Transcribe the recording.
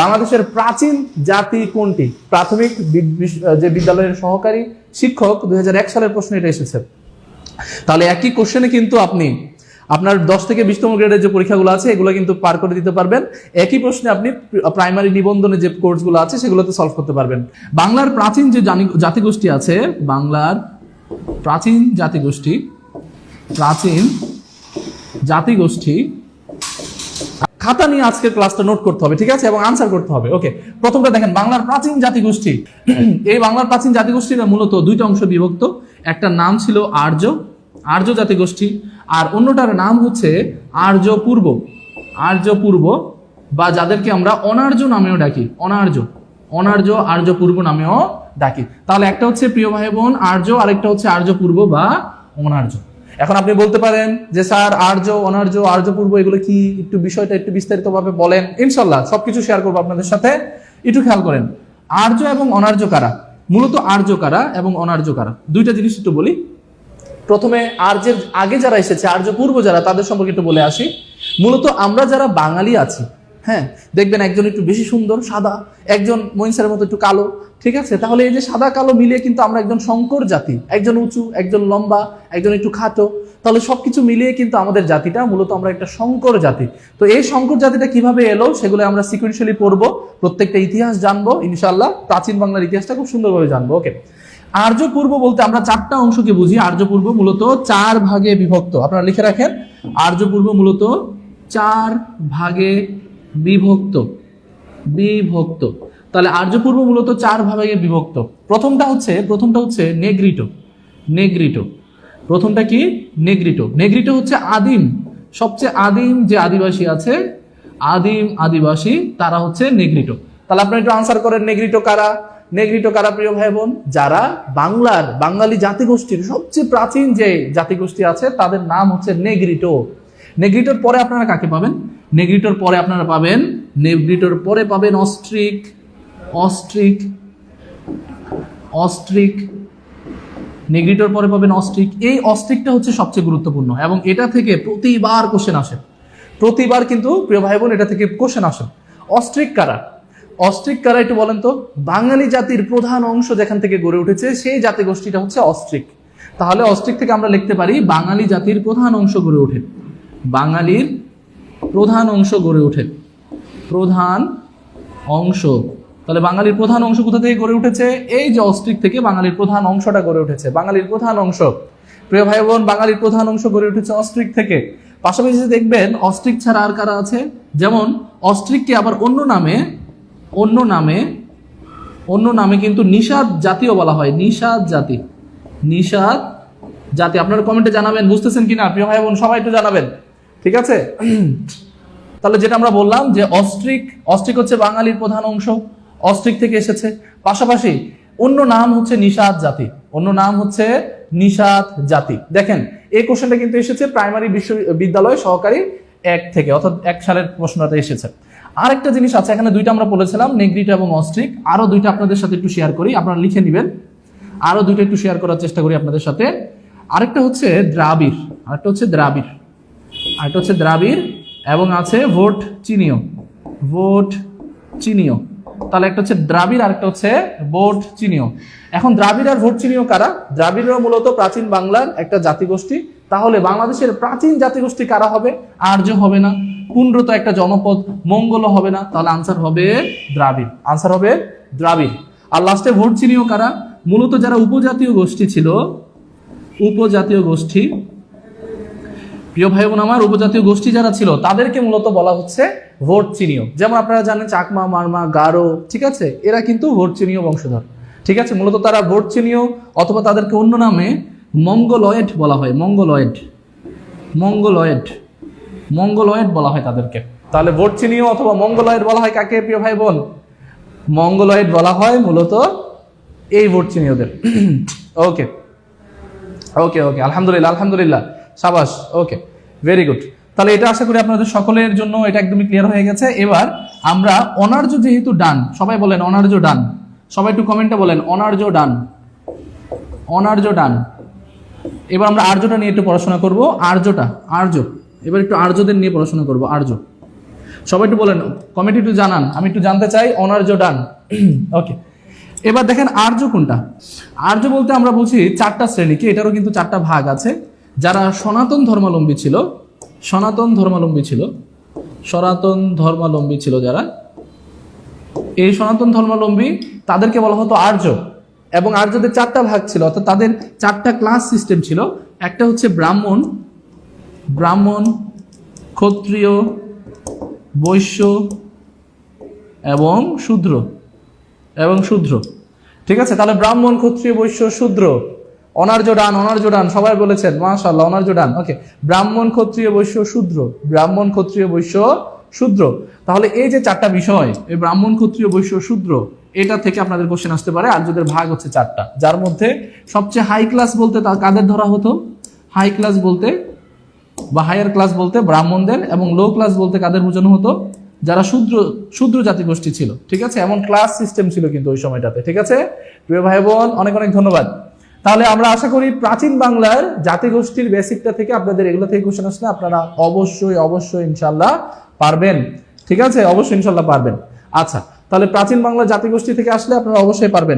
বাংলাদেশের প্রাচীন জাতি কোনটি? প্রাথমিক যে বিদ্যালয়ের সহকারী শিক্ষক দুই সালের প্রশ্ন এটা এসেছে। তাহলে একই কোশ্চেনে কিন্তু আপনি আপনার দশ থেকে বিশতম গ্রেডের যে পরীক্ষাগুলো আছে, এগুলো কিন্তু পার করে দিতে পারবেন। একই প্রশ্নে আপনি প্রাইমারি নিবন্ধনে যে কোর্সগুলো আছে, সেগুলোতে সলভ করতে পারবেন। বাংলার প্রাচীন যে জাতিগোষ্ঠী আছে, বাংলার প্রাচীন জাতিগোষ্ঠী প্রাচীন জাতিগোষ্ঠী খাতা নিয়ে আজকের ক্লাসটা নোট করতে হবে, ঠিক আছে? এবং আনসার করতে হবে। ওকে প্রথমটা দেখেন, বাংলার প্রাচীন জাতিগোষ্ঠী। এই বাংলার প্রাচীন জাতিগোষ্ঠীটা মূলত দুইটা অংশ বিভক্ত। একটা নাম ছিল আর্য আর্য জাতিগোষ্ঠী, আর অন্যটার নাম হচ্ছে আর্য পূর্ব আর্য পূর্ব বা যাদেরকে আমরা অনার্য নামেও ডাকি, অনার্য। অনার্য আর্য পূর্ব নামেও ডাকি। তাহলে একটা হচ্ছে প্রিয় ভাই বোন আর্য, আরেকটা হচ্ছে আর্য পূর্ব বা অনার্য। এখন আপনি বলতে পারেন যে, স্যার, আর্য, অনার্য, আর্য পূর্ব, এগুলো কি একটু বিষয়টা একটু বিস্তারিত ভাবে বলেন? ইনশাল্লাহ সবকিছু শেয়ার করব আপনাদের সাথে। একটু খেয়াল করেন, আর্য এবং অনার্য কারা? মূলত আর্য কারা এবং অনার্য কারা? দুইটা জিনিস একটু বলি। প্রথমে, আর্যের আগে যারা এসেছে, আর্য পূর্ব যারা, তাদের সম্পর্কে একটু বলে আসি। মূলত আমরা যারা বাঙালি আছি হ্যাঁ দেখবেন একজন একটু বেশি সুন্দর, সাদা, একজন মহিষের মতো একটু কালো, ঠিক আছে? তাহলে এই যে সাদা, কালো মিলিয়ে কিন্তু আমরা একজন শঙ্কর জাতি, একজন উঁচু, একজন লম্বা, একজন একটু খাটো, তাহলে সব কিছু মিলিয়ে কিন্তু আমাদের জাতিটা মূলত আমরা একটা শঙ্কর জাতি। তো এই শঙ্কর জাতিটা কীভাবে এলো সেগুলো আমরা সিকুয়েন্সিয়ালি পড়ব, প্রত্যেকটা ইতিহাস জানব ইনশাল্লাহ প্রাচীন বাংলার ইতিহাসটা খুব সুন্দরভাবে জানব ওকে আর্য পূর্ব বলতে আমরা চারটা অংশকে বুঝি, আর্য পূর্ব মূলত চার ভাগে বিভক্ত। আপনারা লিখে রাখেন, আর্য পূর্ব মূলত চার ভাগে বিভক্ত বিভক্ত। তাহলে আর্যপূর্ব মূলত চার ভাগে বিভক্ত। প্রথমটা হচ্ছে প্রথমটা হচ্ছে নেগ্রিটো নেগ্রিটো প্রথমটা কি? নেগ্রিটো নেগ্রিটো হচ্ছে আদিম। সবচেয়ে আদিম যে আদিবাসী আছে, আদিম আদিবাসী, তারা হচ্ছে নেগ্রিটো তাহলে আপনারা একটু আনসার করেন নেগ্রিটো কারা? নেগ্রিটো কারা, প্রিয় ভাই বোন? যারা বাংলার, বাঙালি জাতিগোষ্ঠীর সবচেয়ে প্রাচীন যে জাতিগোষ্ঠী আছে, তাদের নাম হচ্ছে নেগ্রিটো নেগ্রিটোর পরে আপনারা কাকে পাবেন? নেগ্রিটোর পরে আপনারা পাবেন নেগ্রিটোর পরে পাবেন অস্ট্রিক অস্ট্রিক অস্ট্রিক নেগ্রিটোর পরে পাবেন অস্ট্রিক এই অস্ট্রিকটা হচ্ছে সবচেয়ে গুরুত্বপূর্ণ এবং এটা থেকে প্রতিবার কোশ্চেন আসে। প্রতিবার কিন্তু, প্রিয় ভাই বোন এটা থেকে কোশ্চেন আসে। অস্ট্রিক কারা? অস্ট্রিক কারা একটু বলেন তো? বাঙালি জাতির প্রধান অংশ যেখান থেকে গড়ে উঠেছে, সেই জাতি গোষ্ঠীটা হচ্ছে অস্ট্রিক তাহলে অস্ট্রিক থেকে আমরা লিখতে পারি, বাঙালি জাতির প্রধান অংশ গড়ে ওঠে। বাঙালির প্রধান অংশ গড়ে ওঠে। প্রধান অংশ। তাহলে বাঙালির প্রধান অংশ কোথা থেকে গড়ে উঠেছে? এই যে অস্ট্রিক থেকে বাঙালির প্রধান অংশটা গড়ে উঠেছে। বাঙালির প্রধান অংশ। প্রিয় ভাই বোন বাঙালির প্রধান অংশ গড়ে উঠেছে অস্ট্রিক থেকে। পাশাপাশি দেখবেন, অস্ট্রিক ছাড়া আর কারা আছে? যেমন, অস্ট্রিককে আবার অন্য নামে অন্য নামে অন্য নামে কিন্তু নিষাদ জাতীয় বলা হয়। নিষাদ জাতি। নিষাদ জাতি। আপনারা কমেন্টে জানাবেন, বুঝতেছেন কিনা? প্রিয় ভাই বোন সবাই একটু জানাবেন। ঠিক আছে? তাহলে যেটা আমরা বললাম যে অস্ট্রিক অস্ট্রিক হচ্ছে বাঙালির প্রধান অংশ, অস্ট্রিক থেকে এসেছে। পাশাপাশি অন্য নাম হচ্ছে নিষাদ জাতি, অন্য নাম হচ্ছে নিষাদ জাতি। দেখেন, এই কোশ্চেনটা কিন্তু এসেছে প্রাইমারি বিশ্ববিদ্যালয় সহকারী এক থেকে, অর্থাৎ এক সালের প্রশ্নটা এসেছে। আরেকটা জিনিস আছে, এখানে দুইটা আমরা বলেছিলাম নেগ্রিটো এবং অস্ট্রিক। আরও দুইটা আপনাদের সাথে একটু শেয়ার করি, আপনারা লিখে নেবেন। আরও দুইটা একটু শেয়ার করার চেষ্টা করি আপনাদের সাথে। আরেকটা হচ্ছে দ্রাবিড়, আরেকটা হচ্ছে দ্রাবিড়। আরেকটা হচ্ছে দ্রাবিড় এবং আছে ভোট চিনিও। ভোট চিনিও। তাহলে একটা হচ্ছে দ্রাবিড় আর একটা হচ্ছে ভোট চিনিও। এখন দ্রাবিড় আর ভোট চিনিও কারা? দ্রাবিড়রা মূলত প্রাচীন বাংলার একটা জাতিগোষ্ঠী। তাহলে বাংলাদেশের প্রাচীন জাতিগোষ্ঠী কারা হবে? আর্য হবে না পুনরত একটা জনপদ মঙ্গল হবে না। তাহলে আনসার হবে দ্রাবিড়। আনসার হবে দ্রাবিড়। আর লাস্টে ভোট চিনিও কারা? মূলত যারা উপজাতীয় গোষ্ঠী ছিল, উপজাতীয় গোষ্ঠী প্রিয় ভাই বোন আমার, উপজাতীয় গোষ্ঠী যারা ছিল, তাদেরকে মূলত বলা হচ্ছে ভোট চিনিও যেমন আপনারা জানেন, চাকমা, মারমা, গারো, ঠিক আছে? এরা কিন্তু ভোট চিনিও বংশধর। ঠিক আছে? মূলত তারা ভোট চিনিও অথবা তাদেরকে অন্য নামে মঙ্গলয়েড বলা হয়, মঙ্গলয়েড। মঙ্গলয়েড। মঙ্গলয়েড বলা হয় তাদেরকে। তাহলে ভোট চিনিও অথবা মঙ্গলয়েড বলা হয় কাকে, প্রিয় ভাই বোন মঙ্গলয়েড বলা হয় মূলত এই ভোট চিনিওদের ওকে ওকে ওকে আলহামদুলিল্লাহ আলহামদুলিল্লাহ। সাবাস, ওকে ভেরি গুড তাহলে এটা আশা করি আপনাদের সকলের জন্য এটা একদমই ক্লিয়ার হয়ে গেছে। এবার আমরা অনার্য যেহেতু ডান সবাই বলেন অনার্য ডান সবাই একটু কমেন্টে বলেন অনার্য ডান অনার্য ডান এবার আমরা আর্যটা নিয়ে একটু পড়াশোনা করব, আর্যটা, আর্য, এবার একটু আর্যদের নিয়ে পড়াশোনা করব, আর্য। সবাই একটু বলেন কমেন্ট একটু জানান, আমি একটু জানতে চাই অনার্য ডান ওকে এবার দেখেন আর্য কোনটা? আর্য বলতে আমরা বলছি চারটা শ্রেণি, কি এটারও কিন্তু চারটা ভাগ আছে। যারা সনাতন ধর্মাবলম্বী ছিল, সনাতন ধর্মালম্বী ছিল, সনাতন ধর্মাবলম্বী ছিল যারা, এই সনাতন ধর্মালম্বী তাদেরকে বলা হতো আর্য। এবং আর্যদের চারটা ভাগ ছিল, অর্থাৎ তাদের চারটা ক্লাস সিস্টেম ছিল। একটা হচ্ছে ব্রাহ্মণ ব্রাহ্মণ, ক্ষত্রিয়, বৈশ্য এবং শূদ্র। এবং শূদ্র। ঠিক আছে? তাহলে ব্রাহ্মণ, ক্ষত্রিয়, বৈশ্য, শূদ্র। অনার্য ডান অনার্য ডান, সবাই বলেছেন মাশাল্লাহ অনার্য ডান, ওকে। ব্রাহ্মণ ক্ষত্রিয় বৈশ্য শূদ্র, ব্রাহ্মণ ক্ষত্রিয় বৈশ্য শূদ্র। তাহলে এই যে চারটা বিষয়, এই ব্রাহ্মণ ক্ষত্রিয় বৈশ্য শূদ্র, এটা থেকে আপনাদের কোশ্চেন আসতে পারে আর্যদের ভাগ হচ্ছে চারটা, যার মধ্যে সবচেয়ে হাই ক্লাস বলতে তা কাদের ধরা হতো? হাই ক্লাস বলতে, বা হায়ার ক্লাস বলতে ব্রাহ্মণদের, এবং লো ক্লাস বলতে কাদের বোঝানো হতো? যারা শূদ্র শূদ্র জাতিগোষ্ঠী ছিল, ঠিক আছে? এমন ক্লাস সিস্টেম ছিল কিন্তু ওই সময়টাতে, ঠিক আছে? প্রিয় ভাই বোন, অনেক অনেক ধন্যবাদ। তাহলে আমরা আশা করি প্রাচীন বাংলার জাতিগোষ্ঠীর বেসিকটা থেকে আপনাদের এগুলো থেকে কোশ্চেন আসলে আপনারা অবশ্যই অবশ্যই ইনশাল্লাহ পারবেন। ঠিক আছে? অবশ্যই ইনশাল্লাহ পারবেন। আচ্ছা তাহলে প্রাচীন বাংলা জাতিগোষ্ঠী থেকে আসলে আপনারা অবশ্যই পারবেন।